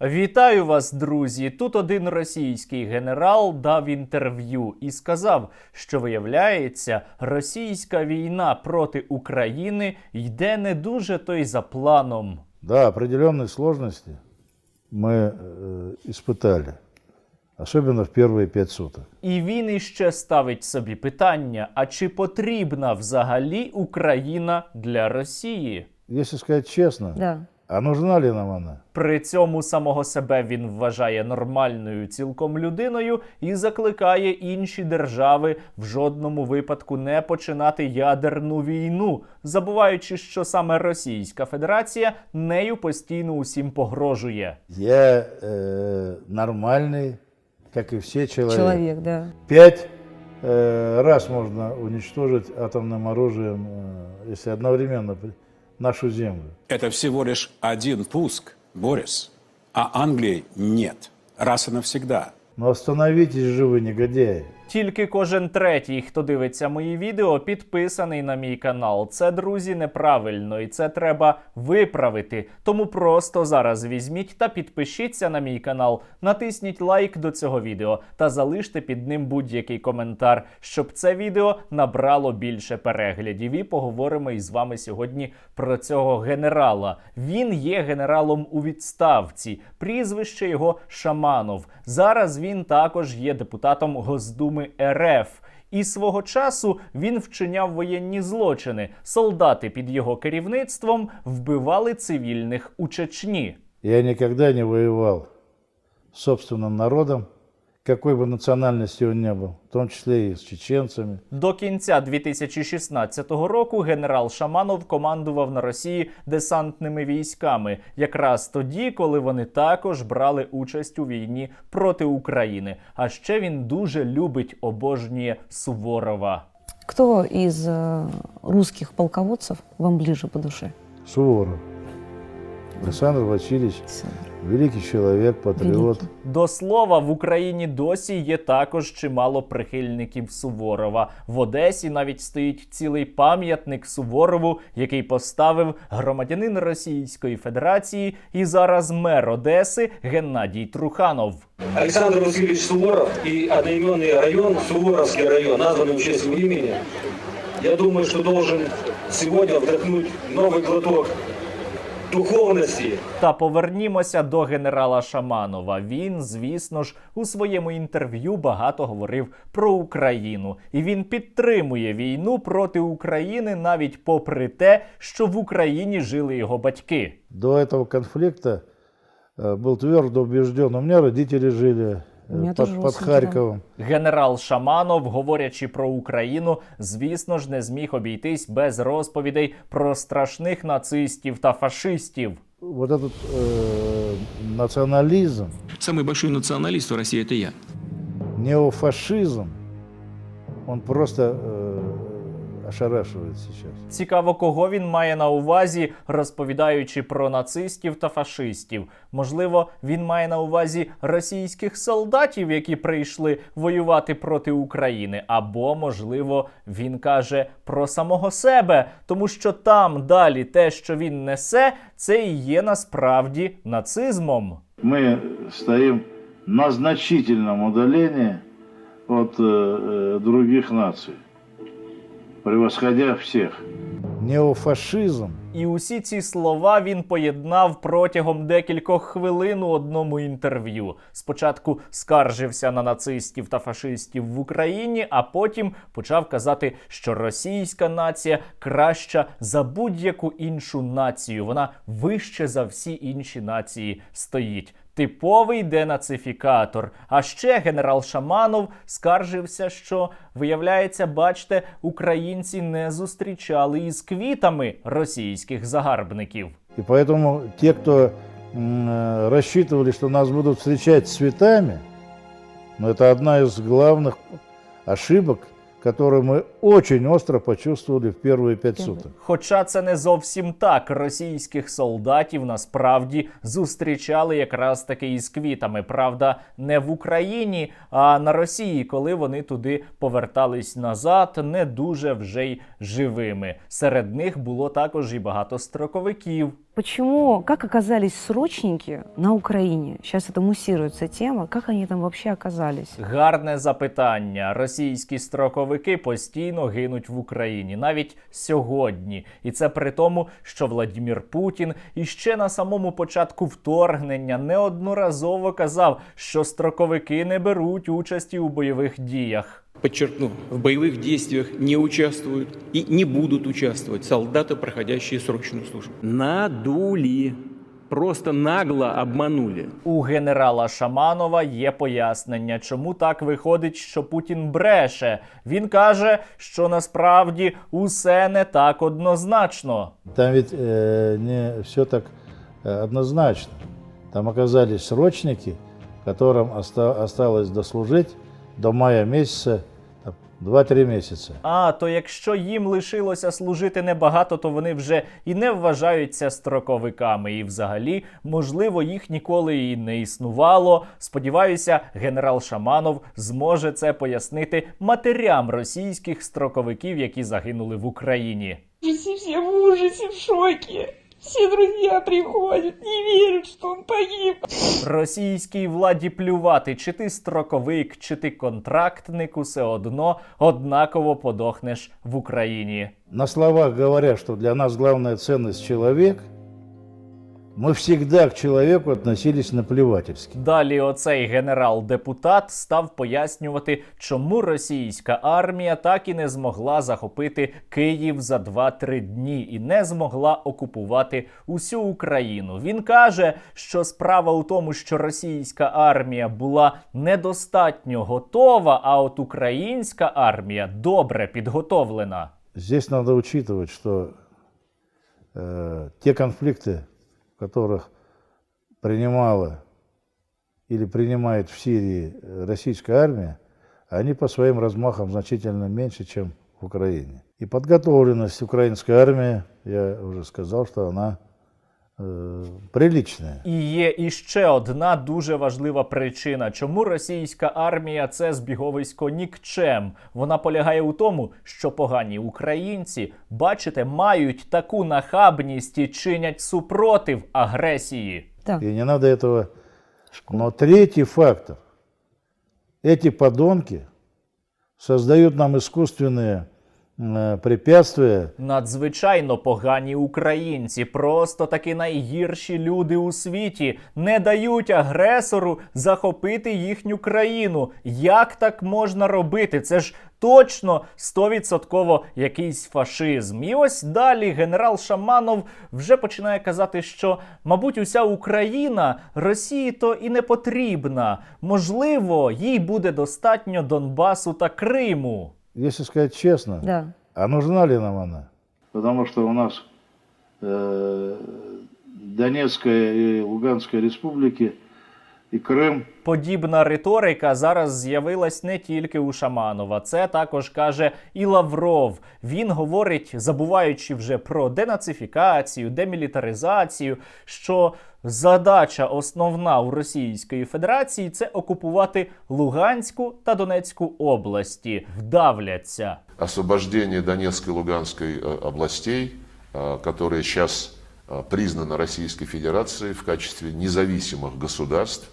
Вітаю вас, друзі! Тут один російський генерал дав інтерв'ю і сказав, що виявляється, російська війна проти України йде не дуже то й за планом. Да, определенные сложности мы э, испытали, особенно в первые пять суток. І він іще ставить собі питання: а чи потрібна взагалі Україна для Росії? Если сказать честно, Да. а нужна ли нам она? При цьому самого себе він вважає нормальною цілком людиною і закликає інші держави в жодному випадку не починати ядерну війну, забуваючи, що саме Російська Федерація нею постійно усім погрожує. Я э, нормальный, как и все человек. Человек, да. Пять э, раз можно уничтожить атомным оружием, э, если одновременно при- нашу землю. Это всего лишь один пуск, Борис. А Англии нет. Раз и навсегда. Но остановитесь же вы, негодяи. Тільки кожен третій, хто дивиться мої відео, підписаний на мій канал. Це, друзі, неправильно, і це треба виправити. Тому просто зараз візьміть та підпишіться на мій канал, натисніть лайк до цього відео та залиште під ним будь-який коментар, щоб це відео набрало більше переглядів. І поговоримо із вами сьогодні про цього генерала. Він є генералом у відставці. Прізвище його Шаманов. Зараз він також є депутатом Госдуми РФ. І свого часу він вчиняв воєнні злочини. Солдати під його керівництвом вбивали цивільних у Чечні. Я ніколи не воював собственним народом, какой бы национальности он ни был, в том числе и с чеченцами. До кінця 2016 року генерал Шаманов командував на Росії десантними військами, якраз тоді, коли вони також брали участь у війні проти України. А ще він дуже любить обожнює Суворова. Кто из э, русских полководцев вам ближе по душе? Суворов. Александр Васильевич, великий человек, патриот. Великий. До слова, в Україні досі є також чимало прихильників Суворова. В Одесі навіть стоїть цілий пам'ятник Суворову, який поставив громадянин Російської Федерації і зараз мер Одеси Геннадій Труханов. Александр Васильевич Суворов и одноименный район, Суворовский район, названный в честь его имени, я думаю, что должен сегодня вдохнуть новый глоток духовности, Та повернімося до генерала Шаманова. Він, звісно ж, у своєму інтерв'ю багато говорив про Україну, і він підтримує війну проти України навіть попри те, що в Україні жили його батьки. До этого конфликта э, был твердо убежден. У меня родители жили У э, меня под, тоже под родственники, да. Харьковом. Генерал Шаманов, говорячи про Україну, звісно ж, не зміг обійтись без розповідей про страшних нацистів та фашистів. Вот этот э, национализм, Самый большой националист в России – это я. неофашизм, он просто э, ошарашивает сейчас. Цікаво, кого він має на увазі, розповідаючи про нацистів та фашистів. Можливо, він має на увазі російських солдатів, які прийшли воювати проти України, або, можливо, він каже про самого себе, тому що там далі те, що він несе, це і є насправді нацизмом. Мы стоим на значительном удалении от э, э, других наций, превосходя всех. Неофашизм І усі ці слова він поєднав протягом декількох хвилин у одному інтерв'ю. Спочатку скаржився на нацистів та фашистів в Україні, а потім почав казати, що російська нація краща за будь-яку іншу націю. Вона вище за всі інші нації стоїть. Типовий денацифікатор. А ще генерал Шаманов скаржився, що виявляється, бачите, українці не зустрічали із квітами російських загарбників. И поэтому те, кто м, э, рассчитывали, что нас будут встречать с цветами, но это одна из главных ошибок, которую мы очень остро почувствовали в первые пять Первые. суток. Хоча це не зовсім так. Російських солдатів насправді зустрічали якраз таки із квітами. Правда, не в Україні, а на Росії, коли вони туди повертались назад, не дуже вже й живими. Серед них було також і багато строковиків. Почему, как оказались срочники на Украине? Сейчас это муссируется тема. Как они там вообще оказались? Гарне запитання. Російські строковики постійно гинуть в Україні, навіть сьогодні. І це при тому, що Владімір Путін іще на самому початку вторгнення неодноразово казав, що строковики не беруть участі у бойових діях. Подчеркну, в боевых действиях не участвуют и не будут участвовать солдаты, проходящие срочную службу. Надули. Просто нагло обманули. У генерала Шаманова є пояснення, чому так виходить, що Путін бреше. Він каже, що насправді усе не так однозначно. Там ведь э, не все так э, однозначно. Там оказались срочники, которым оста- осталось дослужить до мая месяца там, 2-3 месяца. А то якщо їм лишилося служити небагато, то вони вже і не вважаються строковиками. І взагалі, можливо, їх ніколи і не існувало. Сподіваюся, генерал Шаманов зможе це пояснити матерям російських строковиків, які загинули в Україні. ужасе, все в ужасе, в шоке. Все друзья приходят, не верят, что он погиб. Російській владі плювати, чи ти строковик, чи ти контрактник, усе одно однаково подохнеш в Україні. На словах говоря, что для нас главная ценность человек, мы всегда к человеку относились наплевательски. Далі оцей генерал-депутат став пояснювати, чому російська армія так і не змогла захопити Київ за 2-3 дні і не змогла окупувати усю Україну. Він каже, що справа у тому, що російська армія була недостатньо готова, а от українська армія добре підготовлена. Здесь надо учитывать, что э, те конфликты, Которых принимала или принимает в Сирии э, российская армия, они по своим размахам значительно меньше, чем в Украине. И подготовленность украинской армии, я уже сказал, что она э, приличная. І є іще одна дуже важлива причина, чому російська армія це збіговисько нікчем. Вона полягає у тому, що погані українці, бачите, мають таку нахабність і чинять супротив агресії. Да. И не надо этого. Но третий фактор. Эти подонки создают нам искусственные э, препятствия Надзвичайно погані українці, просто таки найгірші люди у світі, не дають агресору захопити їхню країну. Як так можна робити? Це ж точно стовідсотково якийсь фашизм. І ось далі генерал Шаманов вже починає казати, що, мабуть, уся Україна Росії то і не потрібна. Можливо, їй буде достатньо Донбасу та Криму. Если сказать честно, Да. а нужна ли нам она? Потому что у нас э, Донецкая и Луганская республики и Крым Подібна риторика зараз з'явилась не тільки у Шаманова. Це також каже і Лавров. Він говорить, забуваючи вже про денацифікацію, демілітаризацію, що задача основна у Російської Федерації це окупувати Луганську та Донецьку області. Вдавляться. освобождение Донецкой и Луганской э, областей, э, которые сейчас э, признаны Российской Федерацией в качестве независимых государств,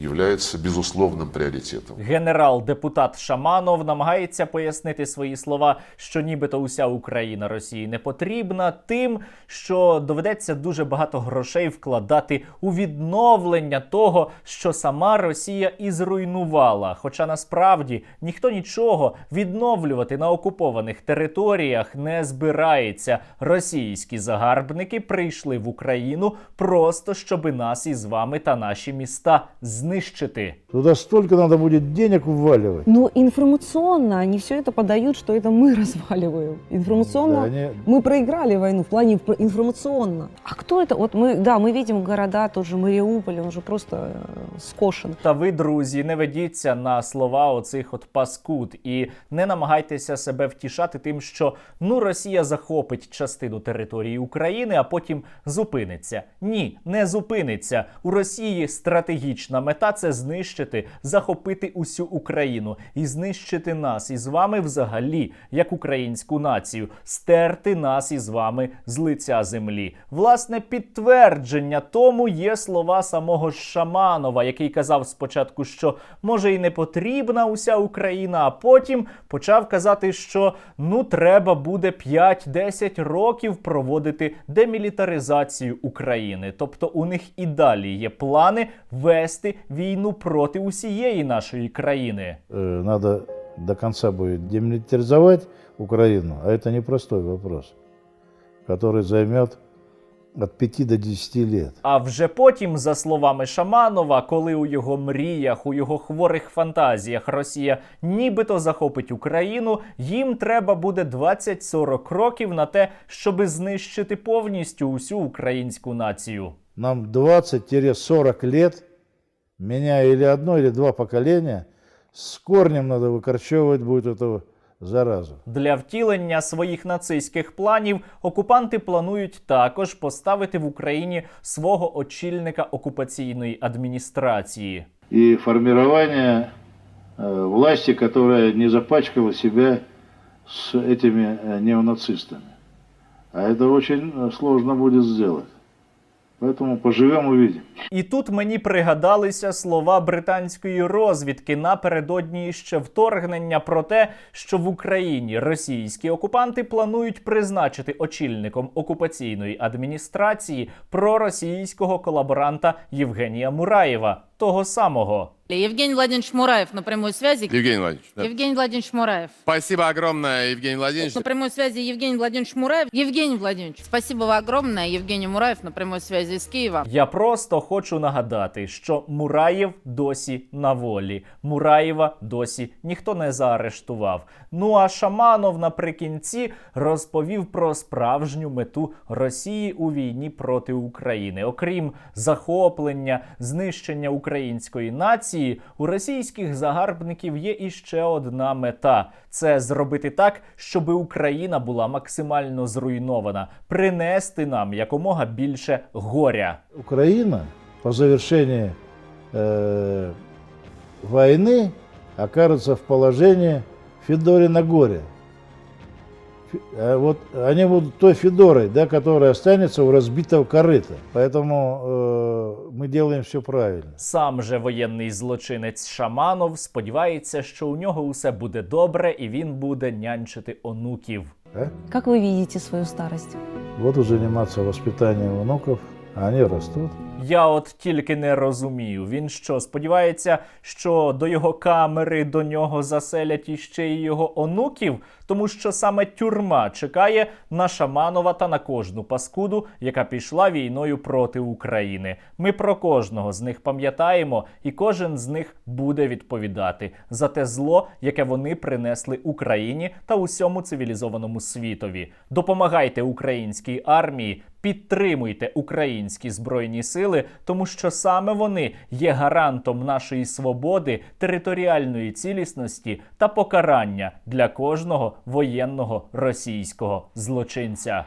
является безусловным приоритетом. Генерал-депутат Шаманов намагається пояснити свої слова, що нібито уся Україна Росії не потрібна, тим, що доведеться дуже багато грошей вкладати у відновлення того, що сама Росія і зруйнувала. Хоча насправді ніхто нічого відновлювати на окупованих територіях не збирається. Російські загарбники прийшли в Україну просто щоби нас із вами та наші міста знищити. Туда столько надо будет денег вваливать. Но информационно они все это подают, что это мы разваливаем. Информационно Да, они- мы проиграли войну в плане инфо- информационно. А кто это? Вот мы, да, мы видим города, тот же Мариуполь, он же просто э, скошен. Та ви, друзі, не ведіться на слова оцих от паскуд і не намагайтеся себе втішати тим, що ну Росія захопить частину території України, а потім зупиниться. Ні, не зупиниться. У Росії стратегічна мета. це знищити, захопити усю Україну і знищити нас із вами взагалі, як українську націю, стерти нас із вами з лиця землі. Власне, підтвердження тому є слова самого Шаманова, який казав спочатку, що може і не потрібна уся Україна, а потім почав казати, що ну треба буде 5-10 років проводити демілітаризацію України. Тобто у них і далі є плани вести війну проти усієї нашої країни. Э, Надо до конца будет демилитаризовать Украину, а это непростой вопрос, который займет от 5 до 10 лет. А вже потім, за словами Шаманова, коли у його мріях, у його хворих фантазіях Росія нібито захопить Україну, їм треба буде 20-40 років на те, щоби знищити повністю усю українську націю. Нам 20-40 лет, меняя или одно, или два поколения, с корнем надо выкорчевывать будет эту заразу. Для втілення своїх нацистських планів окупанти планують також поставити в Україні свого очільника окупаційної адміністрації. И формирование э, власти, которая не запачкала себя с этими э, неонацистами. А это очень э, сложно будет сделать. Поэтому поживем увидим. І тут мені пригадалися слова британської розвідки напередодні ще вторгнення про те, що в Україні російські окупанти планують призначити очільником окупаційної адміністрації проросійського колаборанта Євгенія Мураєва, того самого. Евгений Владимирович Мураев на прямой связи. Евгений Владимирович, да. Евгений Владимирович Мураев. спасибо огромное, Евгений Владимирович. На прямой связи Евгений Владимирович Мураев. Евгений Владимирович, спасибо вам огромное. Евгений Мураев на прямой связи из Киева. Я просто хочу нагадати, що Мураєв досі на волі. Мураєва досі ніхто не заарештував. Ну а Шаманов наприкінці розповів про справжню мету Росії у війні проти України. Окрім захоплення, знищення української нації, у російських загарбників є іще одна мета: це зробити так, щоб Україна була максимально зруйнована, принести нам якомога більше горя. Украина по завершении э, войны окажется в положении Федорина горя. Фи- а Вот они будут той Федорой, да, которая останется у разбитого корыта. Поэтому э, мы делаем все правильно. Сам же воєнний злочинець Шаманов сподівається, що у нього усе буде добре і він буде нянчити онуків. а? Как вы видите свою старость? Буду заниматься воспитанием внуков, а они растут. Я от тільки не розумію. Він що сподівається, що до його камери до нього заселять іще й його онуків, тому що саме тюрма чекає на Шаманова та на кожну паскуду, яка пішла війною проти України. Ми про кожного з них пам'ятаємо, і кожен з них буде відповідати за те зло, яке вони принесли Україні та усьому цивілізованому світові. Допомагайте українській армії, підтримуйте українські збройні сили, тому що саме вони є гарантом нашої свободи, територіальної цілісності та покарання для кожного воєнного російського злочинця.